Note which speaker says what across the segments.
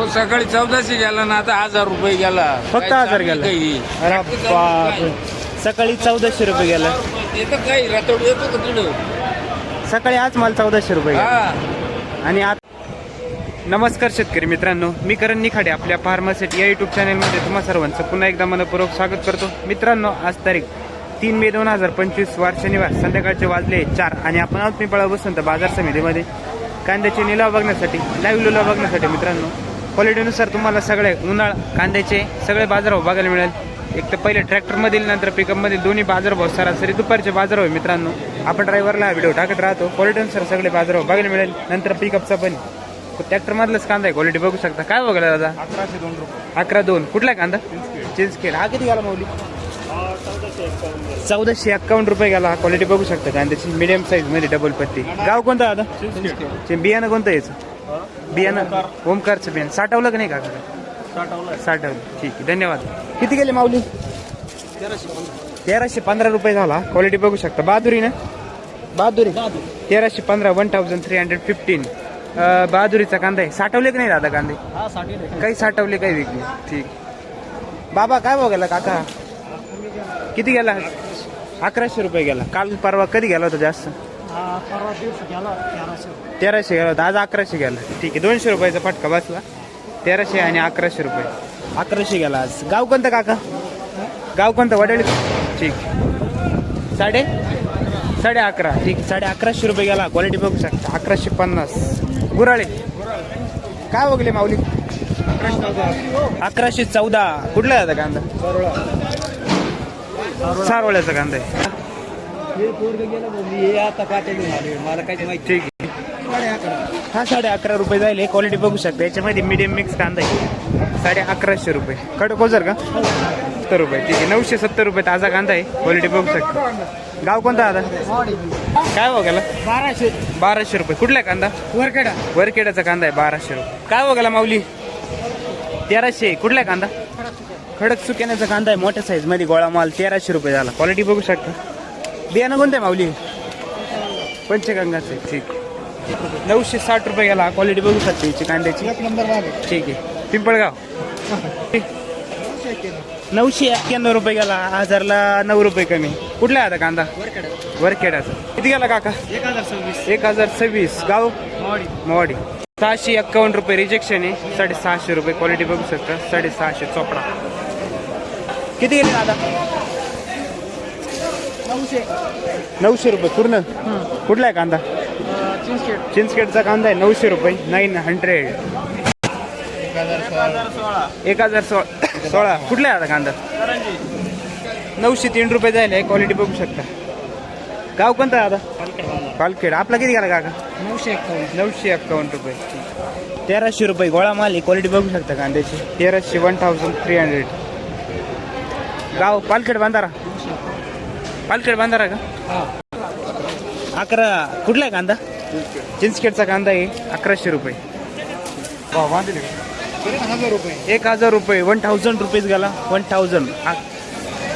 Speaker 1: अहो सकाळी चौदाशे गेला ना आता हजार रुपये गेला.
Speaker 2: फक्त हजार गेला? अरे बापरे? सकाळी चौदाशे रुपये गेला.
Speaker 1: येतं काही रातोड येतो का तिकडं?
Speaker 2: सकाळी आज माल चौदाशे रुपये गेला.
Speaker 1: हा.
Speaker 2: आणि आत नमस्कार शेतकरी मित्रांनो मी करण निखाडे आपल्या फार्मासिटी या युट्यूब चॅनलमध्ये तुम्हा सर्वांचं पुन्हा एकदा मनपूर्वक स्वागत करतो. मित्रांनो आज तारीख तीन मे दोन हजार पंचवीस वार शनिवार संध्याकाळचे वाजले चार आणि आपण आहोत पिंपळा बसंत बाजार समितीमध्ये. कांद्याचे निलाव बघण्यासाठी लाईव्ह लिलाव बघण्यासाठी मित्रांनो क्वालिटीनुसार तुम्हाला सगळे उन्हाळ कांद्याचे सगळे बाजारभाव बघायला मिळेल. एक तर पहिले ट्रॅक्टरमधील नंतर पिकअपमधील दोन्ही बाजारभाव सरासरी दुपारचे बाजारभाव आहे मित्रांनो. आपण ड्रायव्हरला हा व्हिडिओ टाकत राहतो. क्वालिटीनुसार सगळे बाजारभाव बघायला मिळेल. नंतर पिकअपचा पण. ट्रॅक्टर मधलाच कांदा आहे क्वालिटी बघू शकता. काय बघायला दादा?
Speaker 3: अकराशे दोन रुपये.
Speaker 2: अकरा दोन. कुठला कांदा? चिंचखेड हा किती गेला माऊली? चौदाशे एक्कावन्न रुपये गेला क्वालिटी बघू शकता. कांद्याची मिडियम साईजमध्ये डबल पत्ती. गाव कोणतं दादा? बियाणं कोणतं याचं? बियाणं. ओमकारचं बियाणं. साठवलं का नाही का साठवलं. ठीक आहे धन्यवाद. किती गेले माऊली? तेराशे पंधरा. रुपये झाला. क्वालिटी बघू शकता. बहादुरी ना? बहादुरी. तेराशे पंधरा one thousand three hundred fifteen बहादुरीचा कांदा आहे. साठवले की नाही दादा कांदे? काही साठवले काही विकले. ठीक. बाबा काय बघायला काका? किती गेला? अकराशे रुपये गेला. काल परवा कधी गेला होता जास्त? तेराशे गेला होता. आज अकराशे गेला. ठीक आहे दोनशे रुपयाचा फटका बसला. तेराशे आणि अकराशे रुपये. अकराशे गेला आज. गाव कोणतं काका? गाव कोणतं? वडळी ठीक. साडे? साडे अकरा. ठीक. साडे अकराशे रुपये गेला. क्वालिटी बघू शकता. अकराशे पन्नास. गुराळे. काय बघले माऊली? अकराशे चौदा. कुठला आता कांदा? सारवळ्याचा कांदा आहे.
Speaker 3: मला काही माहिती
Speaker 2: ठीक आहे. हा साडे अकरा रुपये जाईल क्वालिटी बघू शकता. याच्यामध्ये मीडियम मिक्स कांदा आहे. साडे अकराशे रुपये. कडकोजर का? सत्तर रुपये. ठीक आहे नऊशे सत्तर रुपये ताजा कांदा आहे. क्वालिटी बघू शकता. गाव कोणता आता काय बघायला
Speaker 3: बाराशे.
Speaker 2: बाराशे रुपये. कुठला कांदा?
Speaker 3: वरकडा
Speaker 2: वरखेडाचा कांदा आहे बाराशे रुपये. काय बघायला माऊली? तेराशे कुठला कांदा? खडक सुक्याण्याचा कांदा आहे मोठ्या साईजमध्ये गोळा माल तेराशे रुपये झाला. क्वालिटी बघू शकता. बियाणं कोणतं आहे माऊली? पंचगंगाचं आहे. ठीक. आहे नऊशे साठ रुपये गेला. क्वालिटी बघू शकता याची कांद्याची. ठीक आहे. पिंपळगाव. नऊशे एक्क्याण्णव रुपये गेला. हजारला नऊ रुपये कमी. कुठला आहे आता कांदा? वरखेडाचा. किती गेला काका?
Speaker 3: एक हजार सव्वीस.
Speaker 2: एक हजार सव्वीस. गाव? मोवाडी. सहाशे एक्कावन्न रुपये रिजेक्शन आहे. साडेसहाशे रुपये क्वालिटी बघू शकता. साडेसहाशे चोपडा. किती गेले दादा?
Speaker 3: नऊशे.
Speaker 2: नऊशे रुपये पूर्ण? कुठला आहे कांदा?
Speaker 3: चिंचखेड.
Speaker 2: चिंचखेडचा कांदा आहे नऊशे रुपये नाईन हंड्रेड
Speaker 3: एक हजार सोळा.
Speaker 2: सोळा. कुठला आहे आता कांदा? नऊशे तीन रुपये जायला आहे क्वालिटी बघू शकता. गाव कोणतं आहे आता? पालखेड. आपला किती गेला काका?
Speaker 3: नऊशे एक्कावन्न
Speaker 2: नऊशे एक्कावन्न रुपये. तेराशे रुपये गोळा माल आहे क्वालिटी बघू शकता कांद्याची. तेराशे वन थाउजंड थ्री हंड्रेड गाव पालखेड बांधारा? पालखेड बांधारा का?
Speaker 3: हा.
Speaker 2: अकरा. कुठला आहे कांदा? चिंचखेडचा कांदा आहे अकराशे रुपये.
Speaker 3: एक हजार रुपये.
Speaker 2: एक हजार रुपये वन थाउजंड रुपीज गेला वन थाउजंड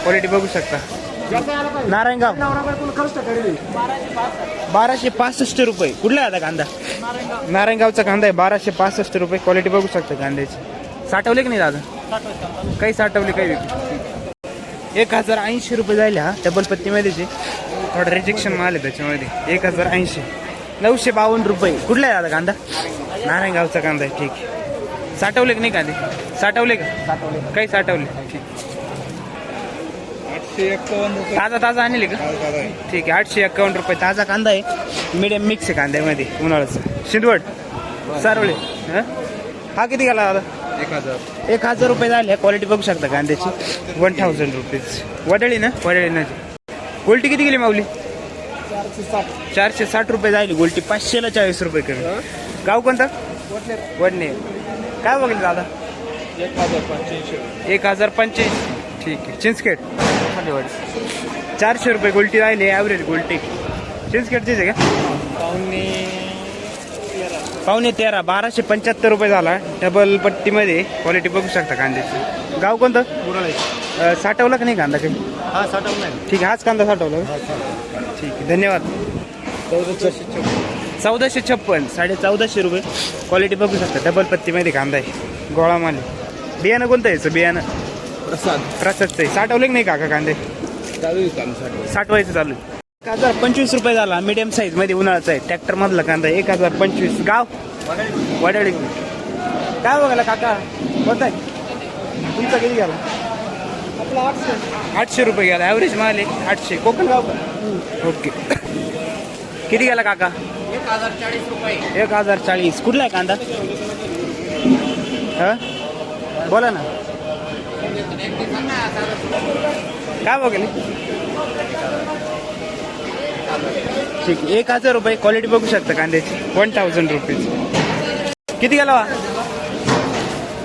Speaker 2: क्वालिटी बघू शकता. नारायणगाव बाराशे पासष्ट रुपये. कुठला आहे आता कांदा? नारायणगावचा कांदा आहे बाराशे पासष्ट रुपये. क्वालिटी बघू शकता कांद्याची. साठवले की नाही दादा? काही साठवले काही विकले. एक हजार ऐंशी रुपये जायला हा डबल पत्तीमध्येचे थोडं रिजेक्शन माल आहे त्याच्यामध्ये. एक हजार ऐंशी. नऊशे बावन्न रुपये. कुठला आहे दादा कांदा? नारायणगावचा कांदा आहे ठीक. आहे साठवले की नाही कांदे? साठवले का? साठवले. काही साठवले ठीक ताजा ताजा आणले का? ठीक आहे आठशे एक्कावन्न रुपये ताजा कांदा आहे. मिडियम मिक्स आहे कांद्यामध्ये उन्हाळ्याचा. शिंदवड सारोळे हं? हा किती गेला दादा?
Speaker 3: एक हजार.
Speaker 2: एक हजार रुपये झाले. क्वालिटी बघू शकता कांद्याची. वन थाउजंड रुपीज वडळी ना? वडळी ना गोल्टी किती गेली माऊली?
Speaker 3: चारशे साठ.
Speaker 2: चारशे साठ रुपये झाली गोल्टी पाचशेला चाळीस रुपये कमी. गाव कोणता? वडणे काय बघले दादा?
Speaker 3: एक हजार पंच्याऐंशी.
Speaker 2: एक हजार पंच्याऐंशी. ठीक आहे. चिंचखेड. चारशे रुपये गोल्टी राहिले ॲव्हरेज गोल्टी. चिंचखेडचीच आहे का?
Speaker 3: पावणे
Speaker 2: पावणे तेरा बाराशे पंच्याहत्तर रुपये झाला. डबल पट्टीमध्ये क्वालिटी बघू शकता कांद्याची. गाव कोणतं? साठवला का नाही कांदा काही?
Speaker 3: हा साठवलं
Speaker 2: ठीक आहे हाच कांदा साठवला? ठीक आहे. धन्यवाद.
Speaker 3: चौदाशे
Speaker 2: चौदाशे छप्पन साडे चौदाशे रुपये. क्वालिटी बघू शकता. डबल पत्तीमध्ये कांदा आहे. गोळा माल बियाणं कोणतं यायचं बियाणं.
Speaker 3: प्रसाद.
Speaker 2: प्रसादचं आहे. साठवले की नाही काका कांदे? साठवायचं चालू. एक हजार पंचवीस रुपये झाला. मीडियम साईजमध्ये उन्हाळ्याचा आहे. ट्रॅक्टर मधला कांदा एक हजार पंचवीस. गाव? वडाळी. काय बघायला काका? कोणता आहे? तुमचा किती गेला?
Speaker 3: आपला आठशे.
Speaker 2: आठशे रुपये गेला. ॲव्हरेज माल आहे. आठशे. कोकण गाव का? ओके. किती गेला काका?
Speaker 1: एक हजार चाळीस. रुपये
Speaker 2: एक हजार चाळीस कुठला आहे कांदा? हा? बोला ना. काय बघेल ठीक आहे एक हजार रुपये. क्वालिटी बघू शकता कांद्याची. वन थाउजंड रुपीज किती गेला वा?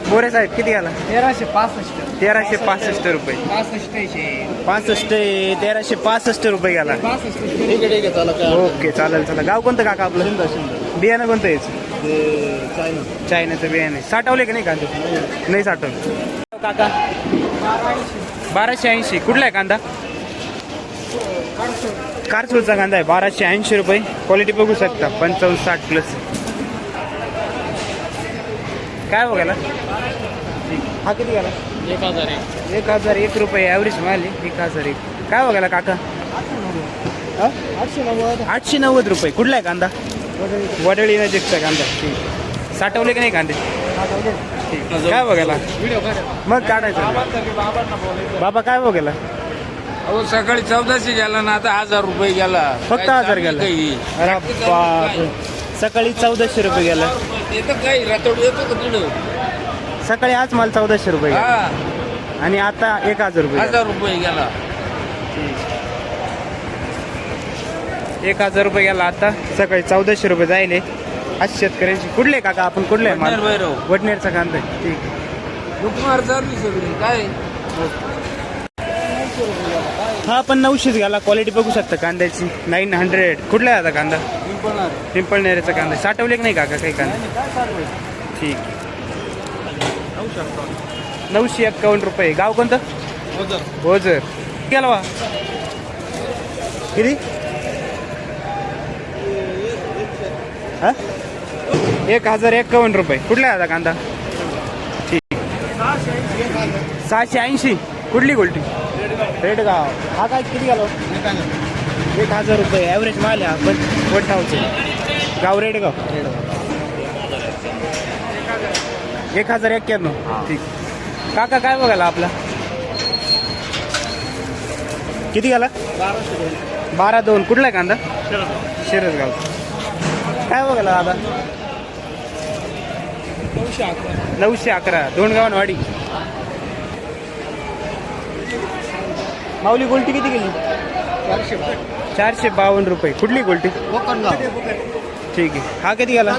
Speaker 2: बोरे साहेब किती गेला
Speaker 3: तेराशे पासष्ट.
Speaker 2: तेराशे पासष्ट रुपये.
Speaker 3: पासष्ट
Speaker 2: पासष्ट तेराशे पासष्ट रुपये गेला
Speaker 3: पासष्ट. ठीक आहे ठीक आहे चला काय
Speaker 2: ओके चालेल चला. गाव कोणतं काका आपलं? बियाणं कोणतं यायचं
Speaker 3: चायना.
Speaker 2: चायनाचं बियाणं आहे. साठवले का नाही कांदे? नाही साठवले. काका? बाराशे ऐंशी. कुठला आहे कांदा? कारसूरचा कांदा आहे. बाराशे ऐंशी रुपये. क्वालिटी बघू शकता. पंचावन्न साठ प्लस काय बघायला? हा किती गेला?
Speaker 3: एक हजार एक.
Speaker 2: एक हजार एक रुपये ॲव्हरेज माल आहे. एक हजार एक. काय बघायला काका? हा?
Speaker 3: आठशे नव्वद
Speaker 2: आठशे नव्वद रुपये. कुठला आहे कांदा? वडळी नजीकचा कांदा. ठीक. साठवले की नाही कांदे? ठीक. काय बघायला?
Speaker 3: व्हिडिओ
Speaker 2: मग काढायचं. बाबा काय बघायला?
Speaker 1: अहो सकाळी चौदाशे गेला ना आता हजार रुपये गेला.
Speaker 2: फक्त हजार गेला.
Speaker 1: काही?
Speaker 2: अरे बाप सकाळी चौदाशे रुपये गेला.
Speaker 1: येतं काही. रातोड येतो का तिकडं
Speaker 2: सकाळी आज माल चौदाशे रुपये गेला.
Speaker 1: हा.
Speaker 2: आणि आता एक हजार रुपये गेला.
Speaker 1: हजार रुपये गेला.
Speaker 2: एक हजार रुपये गेला आता. सकाळी चौदाशे रुपये जायले. आज शेतकऱ्यांची कुठले काका? आपण कुठले आहे
Speaker 1: वडनेर
Speaker 2: माल
Speaker 1: भैरव.
Speaker 2: वडनेरचा कांदा आहे. ठीक आहे.
Speaker 1: सगळी. काय?
Speaker 2: हा पण नऊशेच गेला. क्वालिटी बघू शकता कांद्याची. नाईन हंड्रेड कुठला आहे आता कांदा? पिंपळनेरेचा कांदा. साठवले की नाही काका काही कांदा? ठीक आहे. नऊशे एक्कावन्न रुपये. गाव कोणतं? भोजर. गेला वा किती? हा? एक हजार एक्कावन्न रुपये. कुठला आता कांदा? ठीक सहाशे ऐंशी. कुठली गोल्टी? रेडगाव. हा काय किती गेलो? एक हजार रुपये. ॲव्हरेज माल आहे आपण वन थाउजंड गाव रेडगाव. एक हजार एक्क्याण्णव. ठीक. काका काय बघायला आपला? किती गेला? बारा दोन. कुठला आहे कांदा? शिरसगाव काय बघायला दादा?
Speaker 3: नऊशे अकरा.
Speaker 2: नऊशे अकरा दोन गावांवाडी माऊली गोल्टी किती गेली?
Speaker 3: चारशे
Speaker 2: चारशे बावन्न रुपये. कुठली गोल्टी? ठीक आहे. हा किती गेला?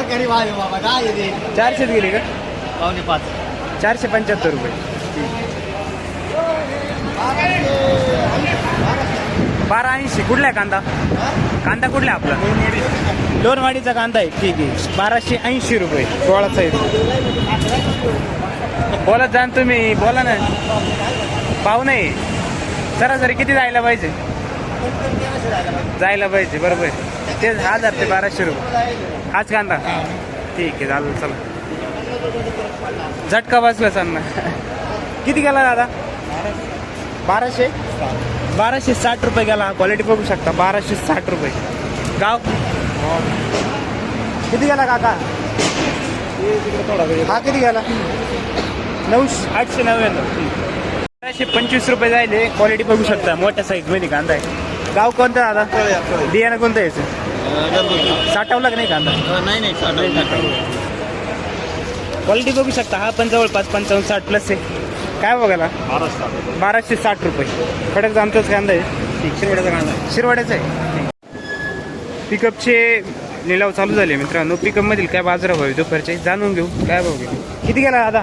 Speaker 2: चारशेच गेली का?
Speaker 3: पावणे पाच.
Speaker 2: चारशे पंच्याहत्तर रुपये. बारा ऐंशी. कुठला आहे कांदा? कांदा कुठला आहे आपला? लोणवाडीचा कांदा आहे. ठीक आहे. बाराशे ऐंशी रुपये. सोळाचा आहे. बोला जाण तुम्ही. बोला ना. पाहू नाही सरासरी किती जायला पाहिजे? जायला पाहिजे. बरोबर ते हजार ते बाराशे रुपये. हाच कांदा? ठीक आहे. चालेल चला. झटका बसला सांग किती गेला दादा? बाराशे? बाराशे साठ रुपये गेला. क्वालिटी बघू शकता. बाराशे साठ रुपये. गाव? किती गेला काका? हा किती गेला? नऊ आठशे नव्याण्णव. बाराशे पंचवीस रुपये जायले. क्वालिटी बघू शकता. मोठ्या साईजमध्ये कांदा आहे. गाव कोणतं दादा? बियाणं कोणतं यायचं साठवला का नाही कांदा?
Speaker 3: नाही नाही
Speaker 2: क्वालिटी बघू शकता हा पण जवळपास पंचावन्न साठ प्लस आहे. काय बघायला? बाराशे साठ रुपये. खडक आमचाच कांदा आहे. शिरवाड्याचा कांदा शिरवाड्याचा आहे. पिकअपचे लिलाव चालू झाले मित्रांनो. पिकअप मधील काय बाजार भाव आहे? दुपारचे जाणून घेऊ. काय भाव घेऊ किती गेला दादा?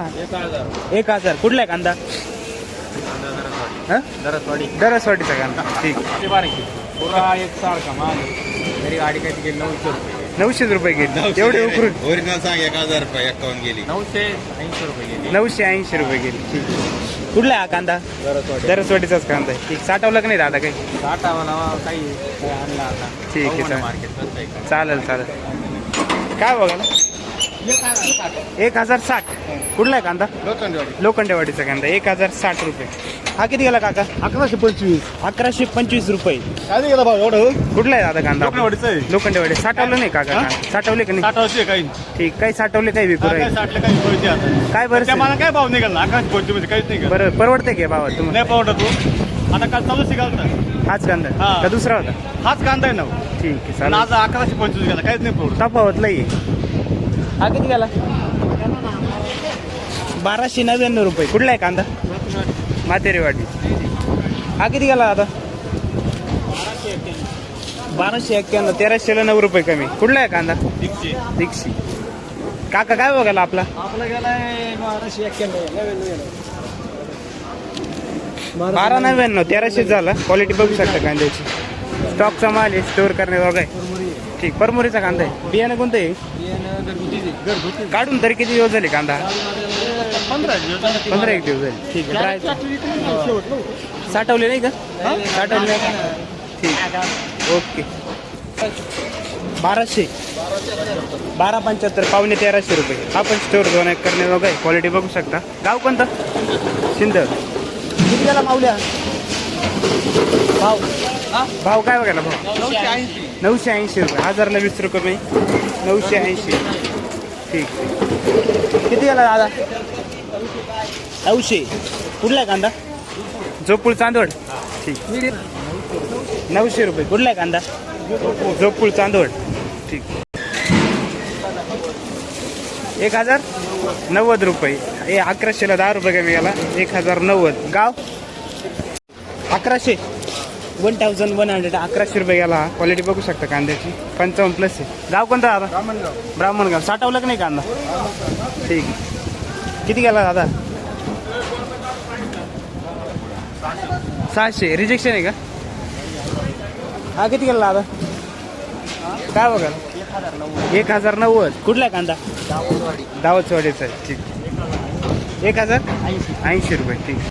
Speaker 3: एक हजार.
Speaker 2: कुठला आहे कांदा?
Speaker 3: दरसवाडी.
Speaker 2: दरसवाडीचा कांदा. ठीक.
Speaker 3: एक सारखा माल तरी गाडी काय गेली नऊशे रुपये.
Speaker 2: नऊशेच रुपये गेले. तेवढे उकरून.
Speaker 4: ओरिजिनल सांग एक हजार रुपये अकाउंट गेली?
Speaker 3: नऊशे ऐंशी रुपये गेली.
Speaker 2: नऊशे ऐंशी रुपये गेले. ठीक कुठला आहे हा कांदा?
Speaker 3: दरसवाडी.
Speaker 2: दरसवाडीचाच कांदा आहे. ठीक. साठवला का नाही दादा काही?
Speaker 3: म्हणा काही काही आणला आता.
Speaker 2: ठीक आहे, चालेल. चालेल चालेल. काय बघा एक हजार साठ. कुठला आहे कांदा? लोखंडेवाडीचा कांदा. एक हजार साठ रुपये. हा किती गेला काका?
Speaker 3: अकराशे पंचवीस.
Speaker 2: अकराशे पंचवीस रुपये.
Speaker 3: काय नाही गेला भाऊ एवढं?
Speaker 2: कुठला आहे दादा कांदा. लोखंडेवाडी. साठवलं नाही काका
Speaker 3: हा?
Speaker 2: साठवले का नाही?
Speaker 3: साठावशे काही?
Speaker 2: ठीक काही साठवले काही विकू
Speaker 3: साठले काही
Speaker 2: काय बरं?
Speaker 3: मला काय भाव निघाल? ना अकराशे पंचवीसमध्ये काहीच नाही
Speaker 2: बरं परवडते का भावा तुम्हाला?
Speaker 3: नाही पावडा तू आता काल चालू शिकाल
Speaker 2: हाच कांदा.
Speaker 3: हा.
Speaker 2: का दुसरा होता?
Speaker 3: हाच कांदा आहे ना
Speaker 2: ठीक आहे
Speaker 3: आज अकराशे पंचवीस गेला काहीच नाही
Speaker 2: तफावत लई हा किती गेला? बाराशे नव्याण्णव रुपये. कुठला आहे कांदा? मातेरेवाडी हा किती गेला आता? बाराशे एक्क्याण्णव तेराशेला नऊ रुपये कमी. कुठला आहे कांदा? दीक्षी काका काय बघायला आपला?
Speaker 3: आपला गेलाय बाराशे एक्क्याण्णव
Speaker 2: बारा नव्याण्णव तेराशे झाला. क्वालिटी बघू शकता कांद्याची. स्टॉकचा माल आहे स्टोअर करण्याजोगा आहे. ठीक परमुरीचा कांदा आहे. बियाणं कोणतं आहे? काढून तरी किती दिवस झाले कांदा?
Speaker 3: पंधरा
Speaker 2: पंधरा एक दिवस झाले. ठीक आहे ड्राय साठवले नाही का? साठवले नाही? ठीक. ओके. बाराशे. बारा पंच्याहत्तर पावणे तेराशे रुपये. आपण स्टोअर दोन एक करण्याजोगा आहे क्वालिटी बघू शकता. गाव कोणतं? शिंद. किती मावल्या? भाव. भाव काय बघायला भाव? नऊशे ऐंशी. नऊशे ऐंशी रुपये. हजारला वीस रुपये मी नऊशे ऐंशी. ठीक किती गेला दादा? नऊशे. कुठला आहे कांदा? झोपूळ चांदवड. ठीक. नऊशे रुपये. कुठला आहे कांदा? झोपूळ चांदवड. ठीक. एक हजार नव्वद रुपये. ए अकराशेला दहा रुपये कमी गेला. एक हजार नव्वद. गाव? अकराशे. वन थाउजंड वन हंड्रेड अकराशे रुपये गेला. क्वालिटी बघू शकता कांद्याची. पंचावन्न प्लस आहे. गाव कोणता दादा? ब्राह्मणगाव. साठवलं का नाही कांदा? ठीक आहे. किती गेला दादा? सहाशे. रिजेक्शन आहे का? हा किती गेला दादा? काय बघाल? एक हजार नव्वद. कुठला आहे कांदा दावतवाडीचा आहे. ठीक. एक हजार? ऐंशी रुपये. ठीक.